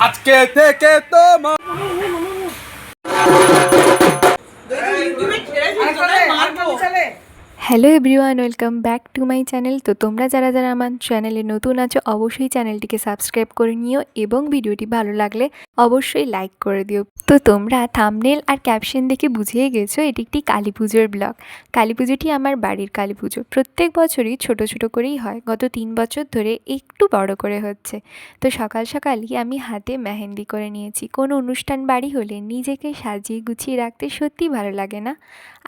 আজকে থেকে তোমার hello everyone, welcome back to my channel. তো তোমরা যারা যারা আমার চ্যানেলে নতুন আছো, অবশ্যই চ্যানেলটিকে সাবস্ক্রাইব করে নিও এবং ভিডিওটি ভালো লাগলে অবশ্যই লাইক করে দিও। তো তোমরা থামনেল আর ক্যাপশন দেখে বুঝিয়ে গেছো, এটি একটি কালী পুজোর ব্লগ। কালী পুজোটি আমার বাড়ির কালী পুজো। প্রত্যেক বছরই ছোট ছোট করেই হয়, গত তিন বছর ধরে একটু বড় করে হচ্ছে। তো সকাল সকালই আমি হাতে মেহেন্দি করে নিয়েছি। কোনো অনুষ্ঠান বাড়ি হলে নিজেকে সাজিয়ে গুছিয়ে রাখতে সত্যি ভালো লাগে না।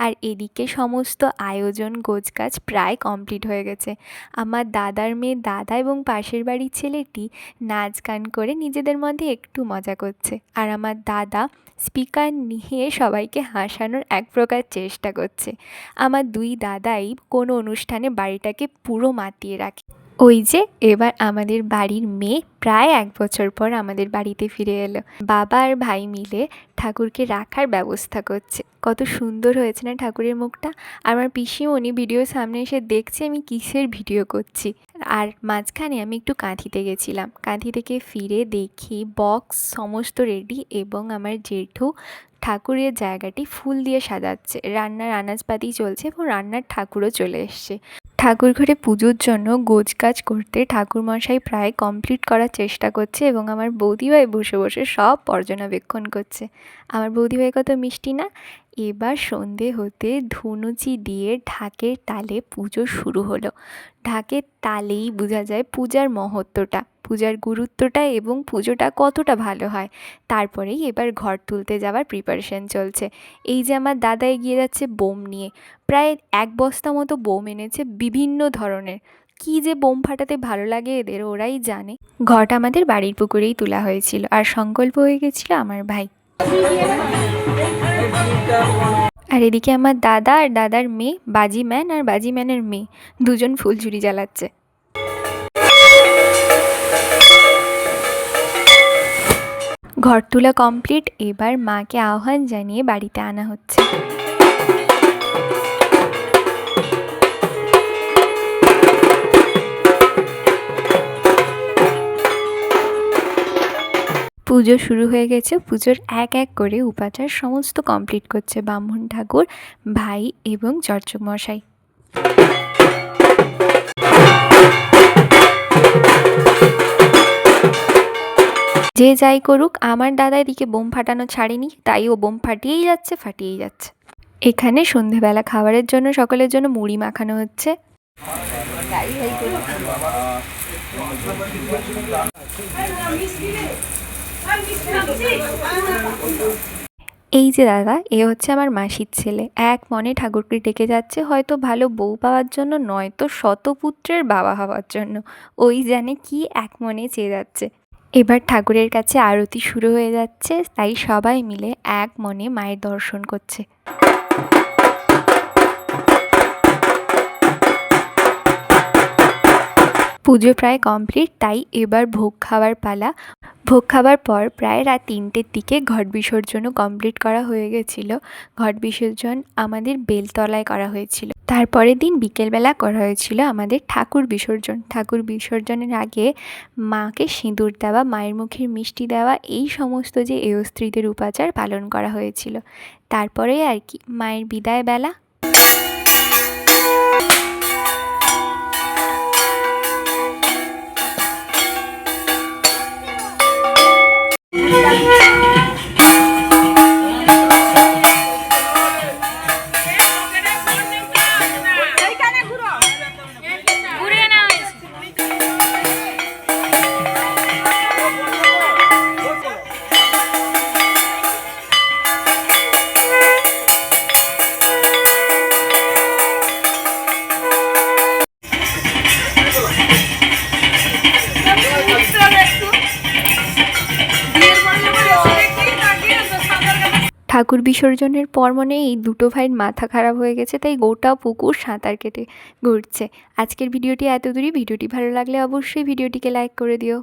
আর এদিকে সমস্ত আয়োজন গোছগাছ প্রায় কমপ্লিট হয়ে গেছে। আমার দাদার মেয়ে দাদা এবং পাশের বাড়ির ছেলেটি নাচ গান করে নিজেদের মধ্যে একটু মজা করছে। আর আমার দাদা স্পিকার নিয়ে সবাইকে হাসানোর এক প্রকার চেষ্টা করছে। আমার দুই দাদাই কোনো অনুষ্ঠানে বাড়িটাকে পুরো মাতিয়ে রাখে। ওই যে এবার আমাদের বাড়ির মেয়ে প্রায় এক বছর পর আমাদের বাড়িতে ফিরে এলো। বাবা আর ভাই মিলে ঠাকুরকে রাখার ব্যবস্থা করছে। কত সুন্দর হয়েছে না ঠাকুরের মুখটা। আমার পিসিমণি ভিডিও সামনে এসে দেখছে আমি কিসের ভিডিও করছি। আর মাঝখানে আমি একটু কাঁথিতে গেছিলাম। কাঁথি থেকে ফিরে দেখি বক্স সমস্ত রেডি এবং আমার জেঠু ঠাকুরের জায়গাটি ফুল দিয়ে সাজাচ্ছে। রান্নার আনাজপাতি চলছে এবং রান্নার ঠাকুরও চলে এসছে। ঠাকুর ঘরে পুজোর জন্য গোজ কাজ করতে ঠাকুরমশাই প্রায় কমপ্লিট করার চেষ্টা করছে এবং আমার বৌদিভাই বসে বসে সব পর্যবেক্ষণ করছে। আমার বৌদিভাই কত মিষ্টি না? এবার সন্ধে হতে ধুনুচি দিয়ে ঢাকের তালে পুজো শুরু হলো। ঢাকের তালেই বোঝা যায় পূজার মহত্বটা, পূজার গুরুত্বটা এবং পুজোটা কতটা ভালো হয়। তারপরেই এবার ঘর তুলতে যাওয়ার প্রিপারেশন চলছে। এই যে আমার দাদা এগিয়ে যাচ্ছে বোম নিয়ে, প্রায় এক বস্তা মতো বোম এনেছে বিভিন্ন ধরনের। কী যে বোম ফাটাতে ভালো লাগে এদের, ওরাই জানে। ঘরটা আমাদের বাড়ির পুকুরেই তোলা হয়েছিল, আর সংকল্প হয়ে গেছিল আমার ভাই। আর এদিকে আমার দাদা আর দাদার মেয়ে বাজি ম্যান আর বাজি ম্যানের মেয়ে, দুজন ফুলঝুরি জ্বালাচ্ছে। ঘর তোলা কমপ্লিট, এবার মাকে আহ্বান জানিয়ে বাড়িতে আনা হচ্ছে। পুজো শুরু হয়ে গেছে। পুজোর এক এক করে উপাচার সমস্ত কমপ্লিট করছে ব্রাহ্মণ ঠাকুর, ভাই এবং চর্চক মশাই যে যাই করুক, আমার দাদা এদিকে বোম ফাটানো ছাড়েনি, তাই ও বোম ফাটিয়েই যাচ্ছে ফাটিয়েই যাচ্ছে। এখানে সন্ধেবেলা খাবারের জন্য সকলের জন্য মুড়ি মাখানো হচ্ছে। এই যে দাদা, এ হচ্ছে আমার মাসির ছেলে। এক মনে ঠাকুরকে ডেকে যাচ্ছে, হয়তো ভালো বউ পাওয়ার জন্য, নয়তো শতপুত্রের বাবা হওয়ার জন্য। ওই জানে কি এক মনে চেয়ে যাচ্ছে। এবার ঠাকুরের কাছে আরতি শুরু হয়ে যাচ্ছে, তাই সবাই মিলে এক মনে মায়ের দর্শন করছে। পুজো প্রায় কমপ্লিট, তাই এবার ভোগ খাওয়ার পালা। ভোগ খাবার পর প্রায় রাত তিনটের দিকে ঘট বিসর্জনও কমপ্লিট করা হয়ে গেছিল। ঘট বিসর্জন আমাদের বেলতলায় করা হয়েছিল। তারপরের দিন বিকেলবেলা করা হয়েছিল আমাদের ঠাকুর বিসর্জন। ঠাকুর বিসর্জনের আগে মাকে সিঁদুর দেওয়া, মায়ের মুখের মিষ্টি দেওয়া, এই সমস্ত যে এয়স্ত্রীদের উপাচার পালন করা হয়েছিল। তারপরে আর কি, মায়ের Let's go. ঠাকুর বিসর্জনের পর মনে এই দুটো ভাইয়ের মাথা খারাপ হয়ে গেছে, তাই গোটা পুকুর সাঁতার কেটে ঘুরছে। আজকের ভিডিওটি এত দূরই ভিডিওটি ভালো লাগলে অবশ্যই ভিডিওটিকে লাইক করে দিও।